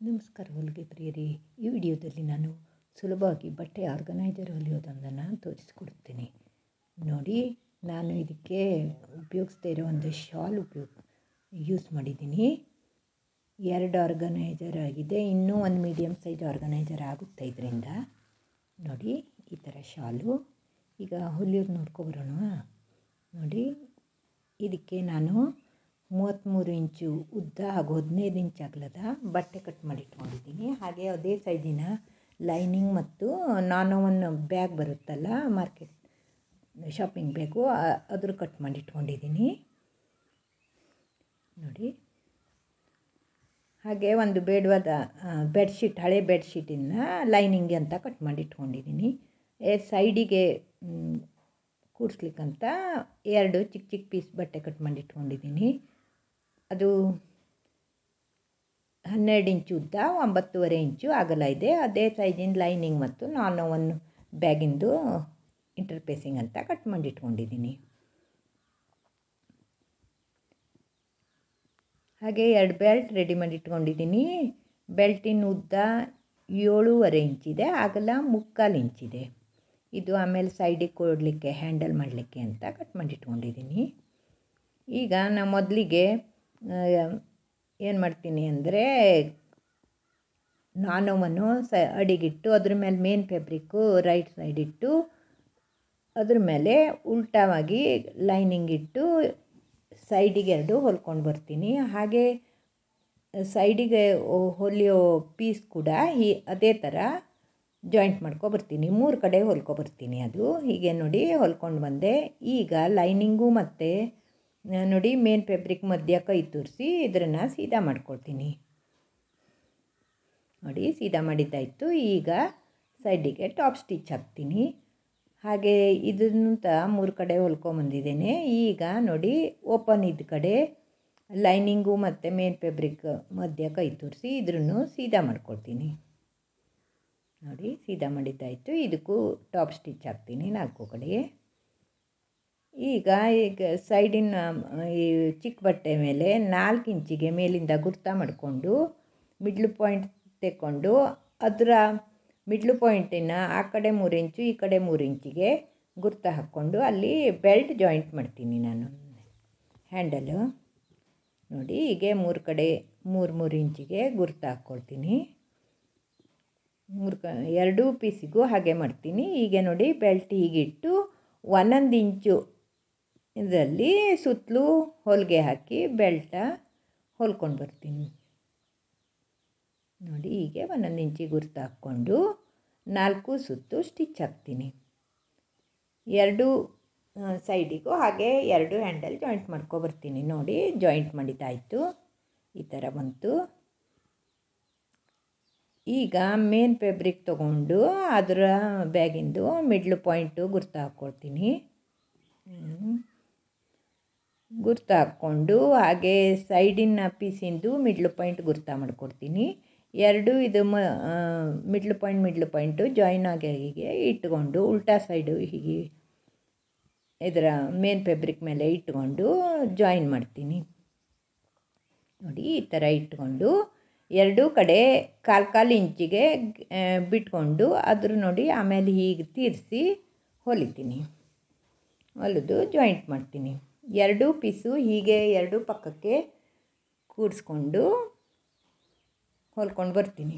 ನಮಸ್ಕಾರ ಹೊಲಿಗೆ ಪ್ರಿಯರಿ. ಈ ವಿಡಿಯೋದಲ್ಲಿ ನಾನು ಸುಲಭವಾಗಿ ಬಟ್ಟೆ ಆರ್ಗನೈಜರ್ ಹೊಲಿಯೋದೊಂದನ್ನು ತೋರಿಸ್ಕೊಡ್ತೀನಿ ನೋಡಿ, ನಾನು ಇದಕ್ಕೆ ಉಪಯೋಗಿಸ್ತಾ ಇರೋ ಒಂದು ಶಾಲ್ ಉಪಯೋಗ ಯೂಸ್ ಮಾಡಿದ್ದೀನಿ. ಎರಡು ಆರ್ಗನೈಜರ್ ಆಗಿದೆ. ಇನ್ನೂ ಒಂದು ಮೀಡಿಯಮ್ ಸೈಜ್ ಆರ್ಗನೈಜರ್ ಆಗುತ್ತೆ ಇದರಿಂದ. ನೋಡಿ, ಈ ಥರ ಶಾಲು. ಈಗ ಹೊಲಿಯೋದು ನೋಡ್ಕೊಬರೋಣ ನೋಡಿ, ಇದಕ್ಕೆ ನಾನು ಮೂವತ್ತ್ಮೂರು ಇಂಚು ಉದ್ದ ಹಾಗೂ ಹದಿನೈದು ಇಂಚ್ ಅಗಲದ ಬಟ್ಟೆ ಕಟ್ ಮಾಡಿ ಇಟ್ಕೊಂಡಿದ್ದೀನಿ ಹಾಗೆ ಅದೇ ಸೈಜಿನ ಲೈನಿಂಗ್ ಮತ್ತು ನಾನು ಒಂದು ಬ್ಯಾಗ್ ಬರುತ್ತಲ್ಲ ಮಾರ್ಕೆಟ್ ಶಾಪಿಂಗ್ ಬ್ಯಾಗು ಅದ್ರ ಕಟ್ ಮಾಡಿ ಇಟ್ಕೊಂಡಿದ್ದೀನಿ ನೋಡಿ. ಹಾಗೆ ಒಂದು ಬೇಡವಾದ ಬೆಡ್ಶೀಟ್ ಹಳೆ ಬೆಡ್ಶೀಟಿನ ಲೈನಿಂಗ್ ಅಂತ ಕಟ್ ಮಾಡಿ ಇಟ್ಕೊಂಡಿದ್ದೀನಿ ಸೈಡಿಗೆ ಕೂಡಿಸ್ಲಿಕ್ಕಂತ ಎರಡು ಚಿಕ್ಕ ಚಿಕ್ಕ ಪೀಸ್ ಬಟ್ಟೆ ಕಟ್ ಮಾಡಿ ಇಟ್ಕೊಂಡಿದ್ದೀನಿ ಅದು ಹನ್ನೆರಡು ಇಂಚು ಉದ್ದ, ಒಂಬತ್ತುವರೆ ಇಂಚು ಅಗಲ ಇದೆ. ಅದೇ ಸೈಜಿನ ಲೈನಿಂಗ್ ಮತ್ತು ನಾನು ಒಂದು ಬ್ಯಾಗಿಂದು ಇಂಟರ್ಪೇಸಿಂಗ್ ಅಂತ ಕಟ್ ಮಾಡಿಟ್ಕೊಂಡಿದ್ದೀನಿ. ಹಾಗೆ ಎರಡು ಬೆಲ್ಟ್ ರೆಡಿ ಮಾಡಿ ಇಟ್ಕೊಂಡಿದ್ದೀನಿ ಬೆಲ್ಟಿನ ಉದ್ದ ಏಳೂವರೆ ಇಂಚಿದೆ ಅಗಲ ಮುಕ್ಕಾಲು ಇಂಚಿದೆ ಇದು. ಆಮೇಲೆ ಸೈಡಿಗೆ ಕೊಡಲಿಕ್ಕೆ ಹ್ಯಾಂಡಲ್ ಮಾಡಲಿಕ್ಕೆ ಅಂತ ಕಟ್ ಮಾಡಿಟ್ಕೊಂಡಿದ್ದೀನಿ. ಈಗ ನಾ ಮೊದಲಿಗೆ ಏನು ಮಾಡ್ತೀನಿ ಅಂದರೆ ನಾನೋವನ್ನು ಸ ಅಡಿಗಿಟ್ಟು ಅದ್ರ ಮೇಲೆ ಮೇನ್ ಫ್ಯಾಬ್ರಿಕ್ಕು ರೈಟ್ ಸೈಡ್ ಇಟ್ಟು ಅದ್ರ ಮೇಲೆ ಉಲ್ಟಾವಾಗಿ ಲೈನಿಂಗ್ ಇಟ್ಟು ಸೈಡಿಗೆ ಎರಡು ಹೊಲ್ಕೊಂಡು ಬರ್ತೀನಿ. ಹಾಗೆ ಸೈಡಿಗೆ ಹೊಲಿಯೋ ಪೀಸ್ ಕೂಡ ಈ ಅದೇ ಥರ ಜಾಯಿಂಟ್ ಮಾಡ್ಕೊಬರ್ತೀನಿ ಮೂರು ಕಡೆ ಹೊಲ್ಕೊಬರ್ತೀನಿ ಅದು. ಹೀಗೆ ನೋಡಿ ಹೊಲ್ಕೊಂಡು ಬಂದೆ. ಈಗ ಲೈನಿಂಗು ಮತ್ತು ನೋಡಿ, ಮೇನ್ ಫ್ಯಾಬ್ರಿಕ್ ಮಧ್ಯ ಕೈ ತೋರಿಸಿ ಇದನ್ನು ಸೀದಾ ಮಾಡ್ಕೊಳ್ತೀನಿ. ನೋಡಿ, ಸೀದಾ ಮಾಡಿದ್ದಾಯಿತು. ಈಗ ಸೈಡಿಗೆ ಟಾಪ್ ಸ್ಟಿಚ್ ಹಾಕ್ತೀನಿ. ಹಾಗೆ ತ ಮೂರು ಕಡೆ ಹೊಲ್ಕೊಂಬಂದಿದ್ದೇನೆ ಈಗ ನೋಡಿ ಓಪನ್ ಇದ್ದ ಕಡೆ ಲೈನಿಂಗು ಮತ್ತು ಮೇನ್ ಫ್ಯಾಬ್ರಿಕ್ ಮಧ್ಯ ಕೈ ತೋರಿಸಿ ಇದ್ರೂ ಸೀದಾ ಮಾಡ್ಕೊಳ್ತೀನಿ. ನೋಡಿ, ಸೀದಾ ಮಾಡಿದ್ದಾಯಿತು. ಇದಕ್ಕೂ ಟಾಪ್ ಸ್ಟಿಚ್ ಹಾಕ್ತೀನಿ ನಾಲ್ಕು ಕಡೆ. ಈಗ ಈಗ ಸೈಡಿನ ಈ ಚಿಕ್ಕ ಬಟ್ಟೆ ಮೇಲೆ ನಾಲ್ಕು ಇಂಚಿಗೆ ಮೇಲಿಂದ ಗುರ್ತ ಮಾಡಿಕೊಂಡು ಮಿಡ್ಲ್ ಪಾಯಿಂಟ್ ತೆಕ್ಕೊಂಡು ಅದರ ಮಿಡ್ಲ್ ಪಾಯಿಂಟಿನ ಆ ಕಡೆ ಮೂರು ಇಂಚು, ಈ ಕಡೆ ಮೂರು ಇಂಚಿಗೆ ಗುರ್ತ ಹಾಕ್ಕೊಂಡು ಅಲ್ಲಿ ಬೆಲ್ಟ್ ಜಾಯಿಂಟ್ ಮಾಡ್ತೀನಿ ನಾನು. ಹ್ಯಾಂಡಲು. ನೋಡಿ, ಹೀಗೆ ಮೂರು ಕಡೆ, ಮೂರು ಮೂರು ಇಂಚಿಗೆ ಗುರ್ತ ಹಾಕ್ಕೊಳ್ತೀನಿ. ಮೂರು ಕ, ಎರಡೂ ಪೀಸಿಗೂ ಹಾಗೆ ಮಾಡ್ತೀನಿ. ಹೀಗೆ ನೋಡಿ, ಬೆಲ್ಟ್ ಹೀಗಿಟ್ಟು ಒಂದೊಂದು ಇಂಚು ಇದರಲ್ಲಿ ಸುತ್ತಲೂ ಹೊಲಿಗೆ ಹಾಕಿ ಬೆಲ್ಟ ಹೊಲ್ಕೊಂಡು ಬರ್ತೀನಿ. ನೋಡಿ, ಹೀಗೆ ಒಂದೊಂದು ಇಂಚಿ ಗುರ್ತು ಹಾಕ್ಕೊಂಡು ನಾಲ್ಕು ಸುತ್ತು ಸ್ಟಿಚ್ ಹಾಕ್ತೀನಿ. ಎರಡು ಸೈಡಿಗೂ ಹಾಗೆ ಎರಡು ಹ್ಯಾಂಡಲ್ ಜಾಯಿಂಟ್ ಮಾಡ್ಕೊಬರ್ತೀನಿ ನೋಡಿ ಜಾಯಿಂಟ್ ಮಾಡಿದ್ದಾಯಿತು. ಈ ಥರ ಬಂತು. ಈಗ ಮೇನ್ ಫ್ಯಾಬ್ರಿಕ್ ತೊಗೊಂಡು ಅದರ ಬ್ಯಾಗಿಂದು ಮಿಡ್ಲ್ ಪಾಯಿಂಟು ಗುರ್ತು ಹಾಕ್ಕೊಳ್ತೀನಿ. ಗುರ್ತು ಹಾಕ್ಕೊಂಡು ಹಾಗೆ ಸೈಡಿನ ಪೀಸಿಂದು ಮಿಡ್ಲ್ ಪಾಯಿಂಟ್ ಗುರ್ತ ಮಾಡಿಕೊಡ್ತೀನಿ. ಎರಡು ಇದು middle point, middle point join ಆಗಿ ಹೀಗೆ ಇಟ್ಕೊಂಡು ಉಲ್ಟಾ ಸೈಡು ಹೀಗೆ ಇದರ ಮೇನ್ ಫ್ಯಾಬ್ರಿಕ್ ಮೇಲೆ ಇಟ್ಕೊಂಡು ಜಾಯಿನ್ ಮಾಡ್ತೀನಿ. ನೋಡಿ, ಈ ಥರ ಇಟ್ಕೊಂಡು ಎರಡೂ ಕಡೆ ಕಾಲು ಕಾಲು ಇಂಚಿಗೆ ಬಿಟ್ಕೊಂಡು ಅದ್ರ ನೋಡಿ ಆಮೇಲೆ ಹೀಗೆ ತೀರಿಸಿ ಹೊಲಿತೀನಿ. ಹೊಲಿದು ಜಾಯಿಂಟ್ ಮಾಡ್ತೀನಿ. ಎರಡೂ ಪೀಸು ಹೀಗೆ ಎರಡೂ ಪಕ್ಕಕ್ಕೆ ಕೂಡಿಸ್ಕೊಂಡು ಹೊಲ್ಕೊಂಡು ಬರ್ತೀನಿ.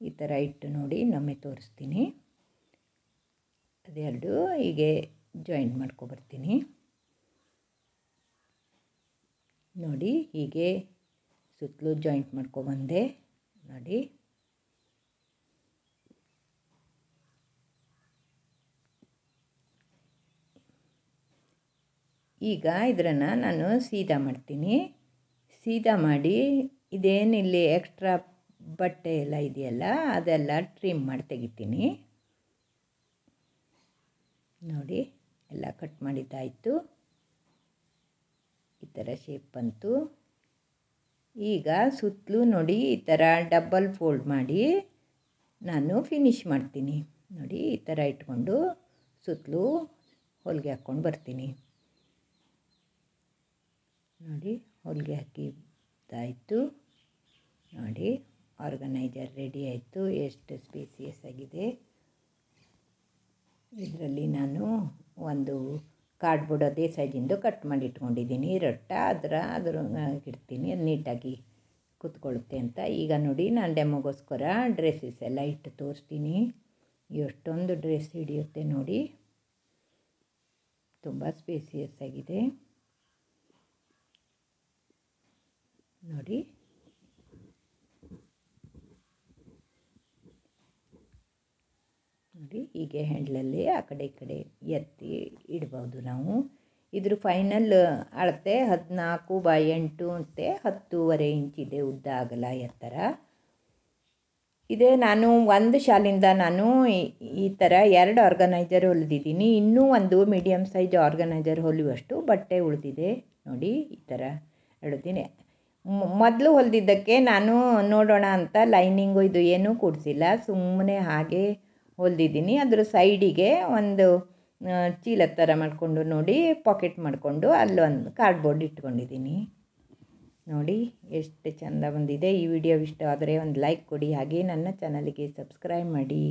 ಈ ಥರ ಇಟ್ಟು ನೋಡಿ ನಮ್ಮೆ ತೋರಿಸ್ತೀನಿ. ಅದೆರಡು ಹೀಗೆ ಜಾಯಿಂಟ್ ಮಾಡ್ಕೊಬರ್ತೀನಿ ನೋಡಿ ಹೀಗೆ ಸುತ್ತಲೂ ಜಾಯಿಂಟ್ ಮಾಡ್ಕೊಬಂದೆ ನೋಡಿ. ಈಗ ಇದರನ್ನು ನಾನು ಸೀದಾ ಮಾಡ್ತೀನಿ. ಸೀದಾ ಮಾಡಿ ಇದೇನಿಲ್ಲಿ ಎಕ್ಸ್ಟ್ರಾ ಬಟ್ಟೆ ಎಲ್ಲ ಇದೆಯಲ್ಲ ಅದೆಲ್ಲ ಟ್ರಿಮ್ ಮಾಡಿ ತೆಗಿತೀನಿ. ನೋಡಿ, ಎಲ್ಲ ಕಟ್ ಮಾಡಿದ್ದಾಯಿತು. ಈ ಥರ ಶೇಪ್ ಬಂತು. ಈಗ ಸುತ್ತಲೂ ನೋಡಿ ಈ ಥರ ಡಬ್ಬಲ್ ಫೋಲ್ಡ್ ಮಾಡಿ ನಾನು ಫಿನಿಶ್ ಮಾಡ್ತೀನಿ. ನೋಡಿ, ಈ ಥರ ಇಟ್ಕೊಂಡು ಸುತ್ತಲೂ ಹೊಲಿಗೆ ಹಾಕ್ಕೊಂಡು ಬರ್ತೀನಿ. ನೋಡಿ ಹೊಲಿಗೆ ಹಾಕಿದ್ದಾಯಿತು. ನೋಡಿ ಆರ್ಗನೈಜರ್ ರೆಡಿ ಆಯಿತು. ಎಷ್ಟು ಸ್ಪೇಸಿಯಸ್ ಆಗಿದೆ. ಇದರಲ್ಲಿ ನಾನು ಒಂದು ಕಾರ್ಡ್ಬೋರ್ಡ್ ಅದೇ ಸೈಜಿಂದು ಕಟ್ ಮಾಡಿ ಇಟ್ಕೊಂಡಿದ್ದೀನಿ ರೊಟ್ಟ, ಅದರ, ಅದ್ರ ಇಡ್ತೀನಿ. ಅದು ನೀಟಾಗಿ ಕೂತ್ಕೊಳ್ಳುತ್ತೆ ಅಂತ. ಈಗ ನೋಡಿ, ನಾನು ಡೆಮೋಗೋಸ್ಕರ ಡ್ರೆಸ್ಸಸ್ ಎಲ್ಲ ಇಟ್ಟು ತೋರಿಸ್ತೀನಿ. ಎಷ್ಟೊಂದು ಡ್ರೆಸ್ ಹಿಡಿಯುತ್ತೆ ನೋಡಿ. ತುಂಬ ಸ್ಪೇಸಿಯಸ್ ಆಗಿದೆ. ನೋಡಿ. ನೋಡಿ, ಹೀಗೆ ಹ್ಯಾಂಡ್ಲಲ್ಲಿ ಆ ಕಡೆ ಈ ಕಡೆ ಎತ್ತಿ ಇಡ್ಬೋದು ನಾವು. ಇದ್ರ ಫೈನಲ್ ಅಳತೆ ಹದಿನಾಲ್ಕು ಬೈ ಎಂಟು ಅಂತೆ, ಹತ್ತೂವರೆ ಇಂಚಿದೆ ಉದ್ದ ಅಗಲ ಎತ್ತರ. ಇದೇ ನಾನು ಒಂದು ಶಾಲಿಂದ ನಾನು ಈ- ಥರ ಎರಡು ಆರ್ಗನೈಜರ್ ಹೊಲಿದಿದ್ದೀನಿ. ಇನ್ನೂ ಒಂದು ಮೀಡಿಯಮ್ ಸೈಜ್ ಆರ್ಗನೈಜರ್ ಹೊಲಿಯುವಷ್ಟು ಬಟ್ಟೆ ಉಳಿದಿದೆ. ನೋಡಿ, ಈ ಥರ ಹೇಳಿದ್ದೀನಿ ಮೊದಲು ಹೊಲಿದಿದ್ದಕ್ಕೆ ನಾನು ನೋಡೋಣ ಅಂತ ಲೈನಿಂಗು ಇದು ಏನೂ ಕೂಡಿಸಿಲ್ಲ. ಸುಮ್ಮನೆ ಹಾಗೆ ಹೊಲಿದಿದ್ದೀನಿ. ಅದರ ಸೈಡಿಗೆ ಒಂದು ಚೀಲ ಥರ ಮಾಡಿಕೊಂಡು ನೋಡಿ, ಪಾಕೆಟ್ ಮಾಡಿಕೊಂಡು ಅಲ್ಲೊಂದು ಕಾರ್ಡ್ಬೋರ್ಡ್ ಇಟ್ಕೊಂಡಿದ್ದೀನಿ. ನೋಡಿ, ಎಷ್ಟು ಚೆಂದ ಬಂದಿದೆ. ಈ ವಿಡಿಯೋ ಇಷ್ಟ ಆದರೆ ಒಂದು ಲೈಕ್ ಕೊಡಿ. ಹಾಗೆ ನನ್ನ ಚಾನಲಿಗೆ ಸಬ್ಸ್ಕ್ರೈಬ್ ಮಾಡಿ.